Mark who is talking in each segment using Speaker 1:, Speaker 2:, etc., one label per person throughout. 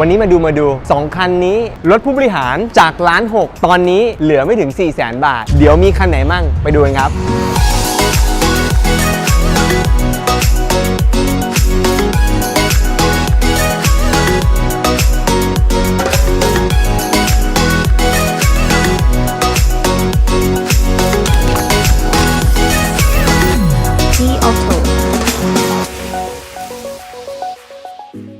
Speaker 1: วันนี้มาดูมาดู 2 คันนี้ รถผู้บริหารจากล้านหกตอนนี้เหลือไม่ถึง 4 0 0แสนบาท เดี๋ยวมีคันไหนมั่งไปดูกันครับ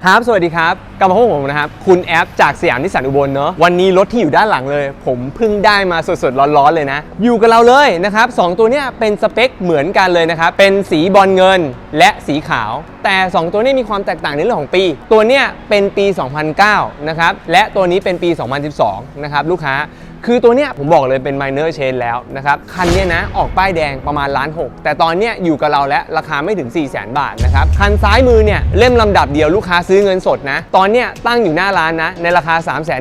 Speaker 1: ครับ สวัสดีครับ กลับมาพบกับผมนะครับ คุณแอปจากสยามนิสสันอุบลเนาะ วันนี้รถที่อยู่ด้านหลังเลย ผมเพิ่งได้มาสดๆ ร้อนๆ เลยนะ อยู่กับเราเลยนะครับสองตัวเนี้ยเป็นสเปคเหมือนกันเลยนะครับ เป็นสีบอลเงินและสีขาว แต่ 2 ตัวนี้มีความแตกต่างในเรื่องของปี ตัวเนี้ยเป็นปี 2009 นะครับ และตัวนี้เป็นปี 2012 นะครับลูกค้า คือตัวเนี้ยผมบอกเลยเป็น minor change แล้วนะครับ คันเนี้ยนะออกป้ายแดงประมาณล้านหกแต่ตอนเนี้ยอยู่กับเราแล้วราคาไม่ถึง 4 0 0 0 0 0 บาทนะครับ คันซ้ายมือเนี่ยเล่มลำดับเดียวลูกค้าซื้อเงินสดนะ ตอนเนี้ยตั้งอยู่หน้าร้านนะ ในราคา 3 1 9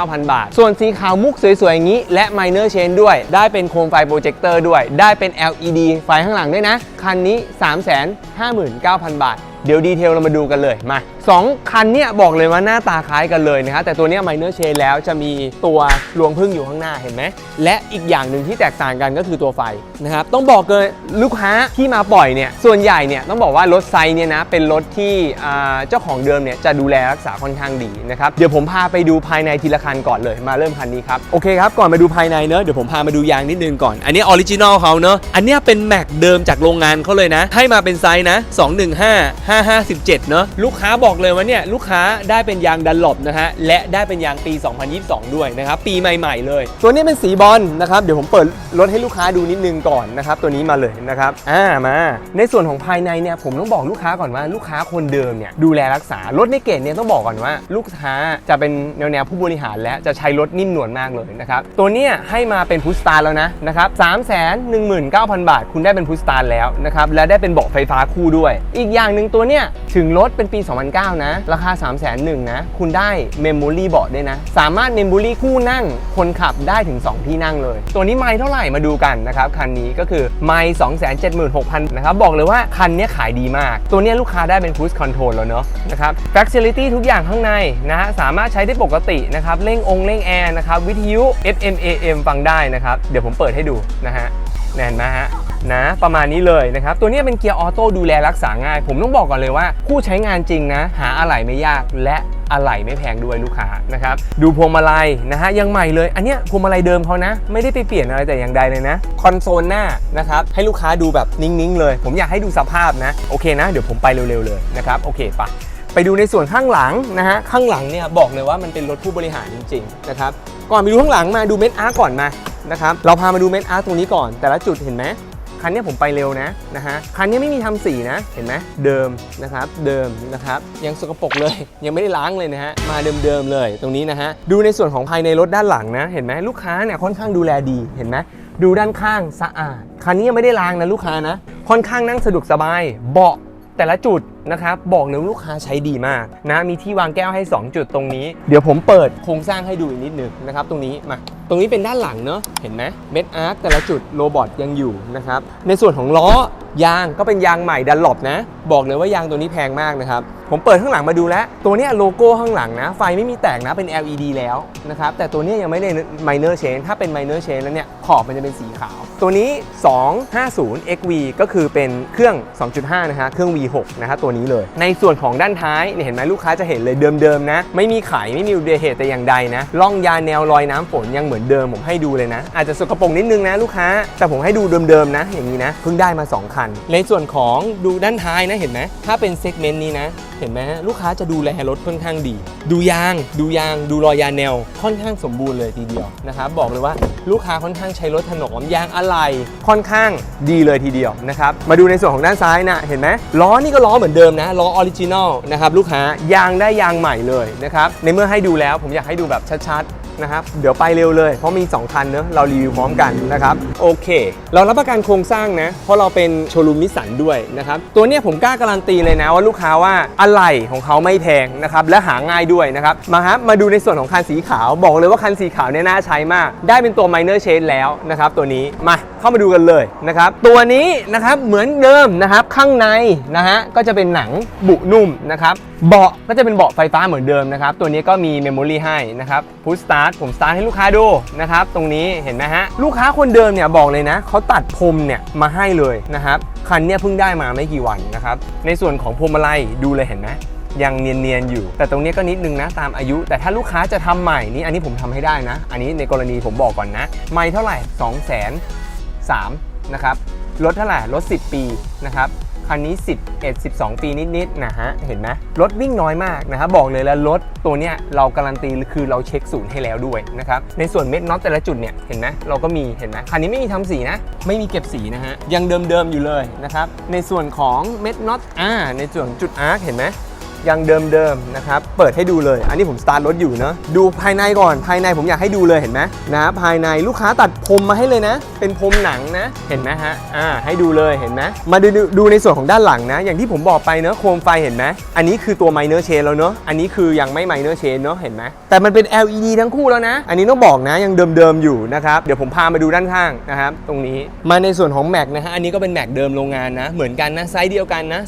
Speaker 1: 0 0 0 บาท ส่วนสีขาวมุกสวยๆ อย่างนี้ และ minor change ด้วย ได้เป็นโคมไฟโปรเจคเตอร์ด้วย ได้เป็น LED ไฟข้างหลังด้วยนะ คันนี้ 3 5 9 0 0 0 บาท เดี๋ยวดีเทลเรามาดูกันเลยมา 2 คันเนี่ยบอกเลยว่าหน้าตาคล้ายกันเลยนะครับแต่ตัวเนี้ย minor change แล้วจะมีตัวรวงพึ่งอยู่ข้างหน้าเห็นไหมและอีกอย่างหนึ่งที่แตกต่างกันก็คือตัวไฟนะครับต้องบอกเลยลูกค้าที่มาปล่อยเนี่ยส่วนใหญ่เนี่ยต้องบอกว่ารถไซเนี่ยนะเป็นรถที่เจ้าของเดิมเนี่ยจะดูแลรักษาค่อนข้างดีนะครับเดี๋ยวผมพาไปดูภายในทีละคันก่อนเลยมาเริ่มคันนี้ครับโอเคครับก่อนมาดูภายในเนอะเดี๋ยวผมพามาดูยางนิดนึงก่อน อันนี้ออริจินอลเขาเนอะอันนี้เป็นแม็กเดิมจากโรงงานเขาเลยนะ ให้มาเป็นไซส์นะ 215 557 เนอะลูกค้าบอกเลยว่าเนี่ยลูกค้าได้เป็นยางดันหลบนะฮะและได้เป็นยางปี 2022 ด้วยนะครับปีใหม่ๆเลย ตัวนี้เป็นสีบอลนะครับเดี๋ยวผมเปิดรถให้ลูกค้าดูนิดนึงก่อนนะครับตัวนี้มาเลยนะครับอ่ามา ในส่วนของภายในเนี่ยผมต้องบอกลูกค้าก่อนว่าลูกค้าคนเดิมเนี่ยดูแลรักษารถในเกตเนี่ยต้องบอกก่อนว่า ลูกค้าจะเป็นแนวแนวผู้บริหารและจะใช้รถนิ่มนวลมากเลยนะครับตัวเนี้ยให้มาเป็นพุสตาร์แล้วนะนะครับ3 1 9 0 0 0บาท คุณได้เป็นพุสตาร์แล้วนะครับและได้เป็นเบาะไฟฟ้าคู่ด้วย อีกอย่างหนึ่งตัวเนี้ยถึงรถเป็นปี 2009 นะ ราคา3 1 0 0 0 0นะ คุณได้เมมโมรี่เบาะด้วยนะ สามารถเมมโมรี่คู่นั่ง คนขับได้ถึง 2 ที่นั่งเลย ตัวนี้ไม่เท่าไหร่มาดูกันนะครับ คันนี้ก็คือไม่276,000 นะครับ บอกเลยว่าคันนี้ขายดีมาก ตัวนี้ลูกค้าได้เป็นคู i คอนโทรลแล้วเนาะนะครับฟ Facility ทุกอย่างข้างในนะฮะสามารถใช้ได้ปกตินะครับเร่งองเร่งแอร์นะครับวิทยุ FM AM ฟังได้นะครับเดี๋ยวผมเปิดให้ดูนะฮะ แน่นไหมฮะนะประมาณนี้เลยนะครับ ตัวนี้เป็นเกียร์ออโต้ดูแลรักษาง่าย ผมต้องบอกก่อนเลยว่า ผู้ใช้งานจริงนะ หาอะไหล่ไม่ยากและอะไหล่ไม่แพงด้วยลูกค้านะครับ ดูพวงมาลัยนะฮะยังใหม่เลย อันเนี้ยพวงมาลัยเดิมเขานะ ไม่ได้ไปเปลี่ยนอะไรแต่อย่างใดเลยนะคอนโซลหน้านะครับให้ลูกค้าดูแบบนิ่งๆเลย ผมอยากให้ดูสภาพนะโอเคนะ เดี๋ยวผมไปเร็วๆเลยนะครับโอเคปะไปดูในส่วนข้างหลังนะฮะข้างหลังเนี่ยบอกเลยว่ามันเป็นรถผู้บริหารจริงๆนะครับก่อนไปดูข้างหลังมาดูเม็ดอาร์ก่อนมา นะครับเราพามาดูเม็ดอาร์ตตรงนี้ก่อน แต่ละจุดเห็นไหมคันนี้ผมไปเร็วนะนะฮะคันนี้ไม่มีทำสีนะเห็นไหมเดิมนะครับเดิมนะครับยังสกปรกเลย ยังไม่ได้ล้างเลยนะฮะมาเดิมๆเลยตรงนี้นะฮะดูในส่วนของภายในรถด้านหลังนะเห็นไหมลูกค้าเนี่ยค่อนข้างดูแลดีเห็นไหมดูด้านข้างสะอาดคันนี้ยังไม่ได้ล้างนะลูกค้านะค่อนข้างนั่งสะดวกสบายเบาะแต่ละจุดนะครับบอกเลยว่าลูกค้าใช้ดีมากนะมีที่วางแก้วให้ 2 จุดตรงนี้ เดี๋ยวผมเปิดโครงสร้างให้ดูอีกนิดหนึงนะครับตรงนี้มา รงนี้เป็นด้านหลังเนอะเห็นไหมเม็ดอาร์คแต่ละจุดโรบอทยังอยู่นะครับ ในส่วนของล้อยางก็เป็นยางใหม่ดันหลบนะ บอกเลยว่ายางตัวนี้แพงมากนะครับ ผมเปิดข้างหลังมาดูแล้ว ตัวนี้โลโก้ข้างหลังนะ ไฟไม่มีแตกนะเป็น LED แล้วนะครับ แต่ตัวนี้ยยังไม่ได้ minor change ถ้าเป็น minor change แล้วเนี่ยขอบมันจะเป็นสีขาว ตัวนี้ 250 XV ก็คือเป็นเครื่อง 2.5 นะฮะ เครื่อง V6 นะฮะ ตัวนี้เลย ในส่วนของด้านท้ายเนี่ยเห็นไหมลูกค้าจะเห็นเลยเดิมๆนะ ไม่มีไขไม่มีอุบัติเหตุแต่อย่างใดนะล่องยาแนวรอยน้ำฝนยังเหมือนเดิมผมให้ดูเลยนะ อาจจะสกปรกนิดนึงนะลูกค้า แต่ผมให้ดูเดิมๆนะ อย่างนี้นะ เพิ่งได้มา 2 คัน ในส่วนของดูด้านท้ายนะเห็นไหมถ้าเป็นเซกเมนต์นี้นะเห็นไหมลูกค้าจะดูแลรถค่อนข้างดี ดูยาง ดูยาง ดูรอยยางแนว ค่อนข้างสมบูรณ์เลยทีเดียวนะครับบอกเลยว่าลูกค้าค่อนข้างใช้รถถนอมยางอะไหล่ค่อนข้างดีเลยทีเดียวนะครับมาดูในส่วนของด้านซ้ายนะเห็นไหมล้อนี่ก็ล้อเหมือนเดิมนะล้อออริจินอลนะครับลูกค้ายางได้ยางใหม่เลยนะครับในเมื่อให้ดูแล้วผมอยากให้ดูแบบชัดๆ นะครับเดี๋ยวไปเร็วเลย เพราะมี 2 คันเนอะเรารีวิวพร้อมกันนะครับโอเค เรารับประกันโครงสร้างนะ เพราะเราเป็นโชว์รูมนิสันด้วยนะครับตัวเนี้ยผมกล้าการันตีเลยนะว่าลูกค้าว่าอะไหล่ของเขาไม่แพงนะครับและหาง่ายด้วยนะครับมาครับมาดูในส่วนของคันสีขาวบอกเลยว่าคันสีขาวเนี่ยน่าใช้มาก ได้เป็นตัว minor change แล้วนะครับตัวนี้มาเข้ามาดูกันเลยนะครับตัวนี้นะครับเหมือนเดิมนะครับข้างในนะฮะก็จะเป็นหนังบุนุ่มนะครับ เบาะก็จะเป็นเบาะไฟฟ้าเหมือนเดิมนะครับ ตัวนี้ก็มีเมมโมรีให้นะครับพุชสตาร์ทผมสตาร์ทให้ลูกค้าดูนะครับ ตรงนี้เห็นไหมฮะ ลูกค้าคนเดิมเนี่ยบอกเลยนะเขาตัดพรมเนี่ยมาให้เลยนะครับ คันเนี้ยเพิ่งได้มาไม่กี่วันนะครับ ในส่วนของพวงมาลัยดูเลยเห็นไหมยังเนียนๆอยู่ แต่ตรงนี้ก็นิดนึงนะตามอายุ แต่ถ้าลูกค้าจะทำใหม่นี่อันนี้ผมทำให้ได้นะ อันนี้ในกรณีผมบอกก่อนนะ ไม่เท่าไหร่2 0 0 0 0 0นะครับรถเท่าไหร่รถ10 ปีนะครับ คันนี้ 11 12 ปีนิดๆนะฮะ เห็นไหมรถวิ่งน้อยมากนะครับบอกเลยแล้วรถตัวเนี้ยเราการันตีคือเราเช็คศูนย์ให้แล้วด้วยนะครับ ในส่วนเม็ดน็อตแต่ละจุดเนี่ยเห็นไหมเราก็มีเห็นไหมคันนี้ไม่มีทำสีนะ ไม่มีเก็บสีนะฮะยังเดิมๆอยู่เลยนะครับในส่วนของเม็ดน็อตอ่าในส่วนจุดอาร์คเห็นไหม ยังเดิมๆนะครับ เปิดให้ดูเลย อันนี้ผมสตาร์ทรถอยู่เนาะ ดูภายในก่อน ภายในผมอยากให้ดูเลยเห็นไหมนะภายในลูกค้าตัดพรมมาให้เลยนะ เป็นพรมหนังนะ เห็นไหมฮะ อ่า ให้ดูเลยเห็นไหมมาดูดูในส่วนของด้านหลังนะ อย่างที่ผมบอกไปเนาะ โคมไฟเห็นไหมอันนี้คือตัว minor chain แล้วเนาะ อันนี้คือยังไม่ minor chain เนาะ เห็นไหมแต่มันเป็น LED ทั้งคู่แล้วนะ อันนี้ต้องบอกนะ ยังเดิมๆอยู่นะครับ เดี๋ยวผมพามาดูด้านข้างนะครับ ตรงนี้ มาในส่วนของแม็กนะฮะ อันนี้ก็เป็นแม็กเดิมโรงงานนะ เหมือนกันนะ ไซส์เดียวกันนะ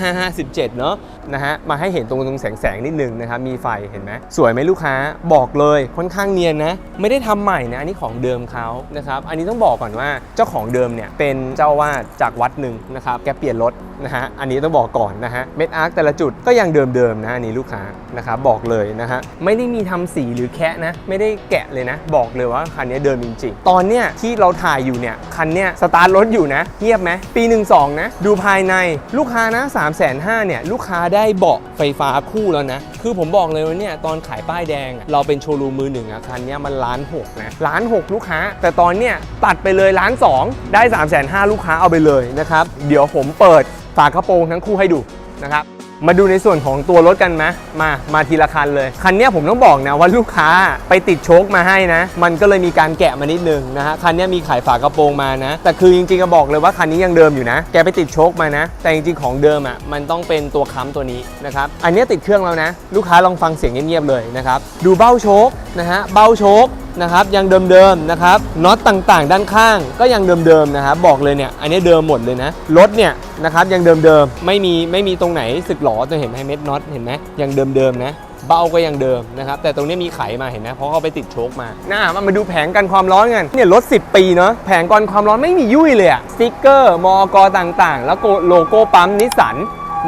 Speaker 1: 215557เนาะนะฮะมาให้เห็นตรงตรงแสงแสงๆนิดนึงนะครับมีไฟเห็นไหมสวยไหมลูกค้าบอกเลยค่อนข้างเนียนนะไม่ได้ทำใหม่นะอันนี้ของเดิมเขานะครับอันนี้ต้องบอกก่อนว่าเจ้าของเดิมเนี่ยเป็นเจ้าอาวาดจากวัดหนึ่งนะครับแกเปลี่ยนรถนะฮะ อันนี้ต้องบอกก่อนนะฮะ เม็ดอาร์คแต่ละจุดก็ยังเดิมๆนะอันนี้ลูกค้านะครับบอกเลยนะฮะ ไม่ได้มีทำสีหรือแคะนะ ไม่ได้แกะเลยนะ บอกเลยว่าคันนี้เดิมจริง ๆ ตอนเนี้ยที่เราถ่ายอยู่เนี่ย คันเนี้ยสตาร์ทรถอยู่นะเงียบไหมปี 12 นะ ดูภายในลูกค้านะ3 5 0 0 0เนี่ยลูกค้าได้เบาะไฟฟ้าคู่แล้วนะ คือผมบอกเลยว่าเนี่ยตอนขายป้ายแดง เราเป็นโชว์รูมมือหนึ่งอะคันเนี้ยมันล้านหกนะล้านหกลูกค้า แต่ตอนเนี้ยตัดไปเลยล้านสองได้3 5 0 0 0ลูกค้าเอาไปเลยนะครับ เดี๋ยวผมเปิดฝากระโปรงทั้งคู่ให้ดูนะครับมาดูในส่วนของตัวรถกันไหมมา มาทีละคันเลย คันนี้ผมต้องบอกนะว่าลูกค้าไปติดโชคมาให้นะ มันก็เลยมีการแกะมานิดนึงนะฮะ คันนี้มีขายฝากระโปรงมานะ แต่คือจริงๆก็บอกเลยว่าคันนี้ยังเดิมอยู่นะ แกไปติดโชคมานะ แต่จริงๆของเดิมอะ มันต้องเป็นตัวค้ำตัวนี้นะครับ อันนี้ติดเครื่องแล้วนะ ลูกค้าลองฟังเสียงเงียบๆเลยนะครับ ดูเบ้าโชคนะฮะ เบ้าโชค นะครับยังเดิมๆนะครับน็อตต่างๆ ด้านข้างก็ยังเดิมๆนะครับบอกเลยเนี่ยอันนี้เดิมหมดเลยนะรถเนี่ยนะครับยังเดิมๆไม่มีไม่มีตรงไหนสึกหรอจะเห็นไหมเม็ดน็อตเห็นไหมยังเดิมๆนะเบาก็ยังเดิมนะครับแต่ตรงนี้มีไขมาเห็นไหมเพราะเขาไปติดโชคมาน่ามามาดูแผงกันความร้อนกันเนี่ยรถ 10 ปีเนาะแผงกันความร้อนไม่มียุ่ยเลยอะสติ๊กเกอร์มอกต่างๆ แล้วโลโก้ปั๊มนิสสัน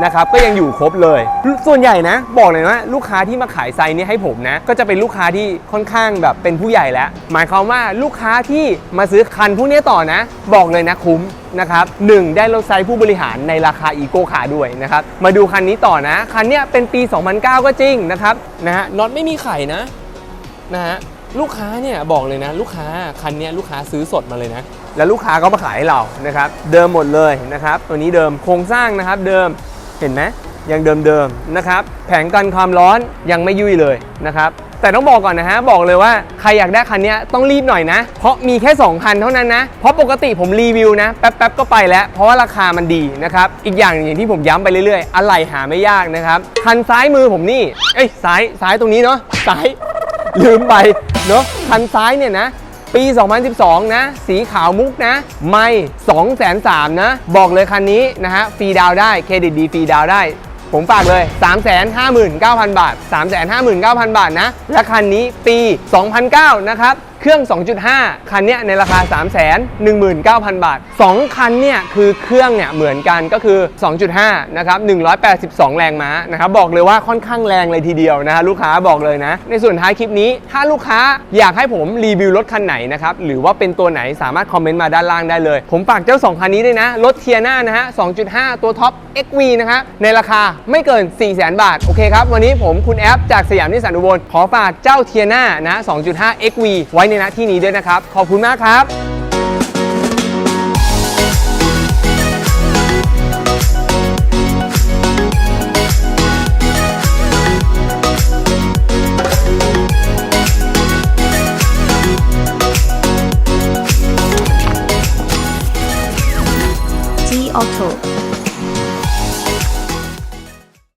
Speaker 1: นะครับก็ยังอยู่ครบเลย ส่วนใหญ่นะ บอกเลยว่าลูกค้าที่มาขายไซส์นี้ให้ผมนะ ก็จะเป็นลูกค้าที่ค่อนข้างแบบเป็นผู้ใหญ่แล้ว หมายความว่าลูกค้าที่มาซื้อคันพวกนี้ต่อนะ บอกเลยนะคุ้มนะครับหนึ่งได้รถไซส์ผู้บริหารในราคาอีโก้ขาด้วยนะครับ มาดูคันนี้ต่อนะ คันเนี้ยเป็นปี 2009 ก็จริงนะครับนะฮะน็อตไม่มีไข่นะนะฮะลูกค้าเนี่ยบอกเลยนะ ลูกค้าคันเนี้ยลูกค้าซื้อสดมาเลยนะ แล้วลูกค้าก็มาขายให้เรานะครับ เดิมหมดเลยนะครับ ตัวนี้เดิมโครงสร้างนะครับ เดิม ห็นไหมยังเดิมๆนะครับแผงกันความร้อนยังไม่ยุ่ยเลยนะครับแต่ต้องบอกก่อนนะฮะบอกเลยว่าใครอยากได้คันนี้ต้องรีบหน่อยนะ เพราะมีแค่ 2 คันเท่านั้นนะ เพราะปกติผมรีวิวนะแป๊บๆก็ไปแล้ว เพราะว่าราคามันดีนะครับ อีกอย่างอย่างที่ผมย้ำไปเรื่อยๆ อะไรหาไม่ยากนะครับ คันซ้ายมือผมนี่ เอ้ยซ้ายซ้ายตรงนี้เนาะซ้ายลืมไปเนาะคันซ้ายเนี่ยนะ ปี 2012 นะ สีขาวมุกนะ ไม่2 3 0 0 0นะ บอกเลยคันนี้นะฮะ ฟรีดาวได้ เครดิตดีฟรีดาวได้ ผมฝากเลย 359,000 บาท 359,000 บาทนะ และคันนี้ปี 2009 นะครับ เครื่อง 2.5 คันเนี้ยในราคา 319,000 บาท 2 คันเนี่ยคือเครื่องเนี่ยเหมือนกันก็คือ 2.5 นะครับ 182 แรงม้านะครับ บอกเลยว่าค่อนข้างแรงเลยทีเดียวนะฮะลูกค้าบอกเลยนะ ในส่วนท้ายคลิปนี้ ถ้าลูกค้าอยากให้ผมรีวิวรถคันไหนนะครับ หรือว่าเป็นตัวไหนสามารถคอมเมนต์มาด้านล่างได้เลย ผมฝากเจ้า 2 คันนี้ด้วยนะ รถเทียน่านะฮะ 2.5 ตัวท็อป XV นะครับในราคาไม่เกิน 400,000 บาท โอเคครับ วันนี้ผมคุณแอปจากสยามนิสสันอุบลขอฝากเจ้าเทียน่านะ 2.5 XV ไว้ในหน้าที่นี้ด้วยนะครับ ขอบคุณมากครับ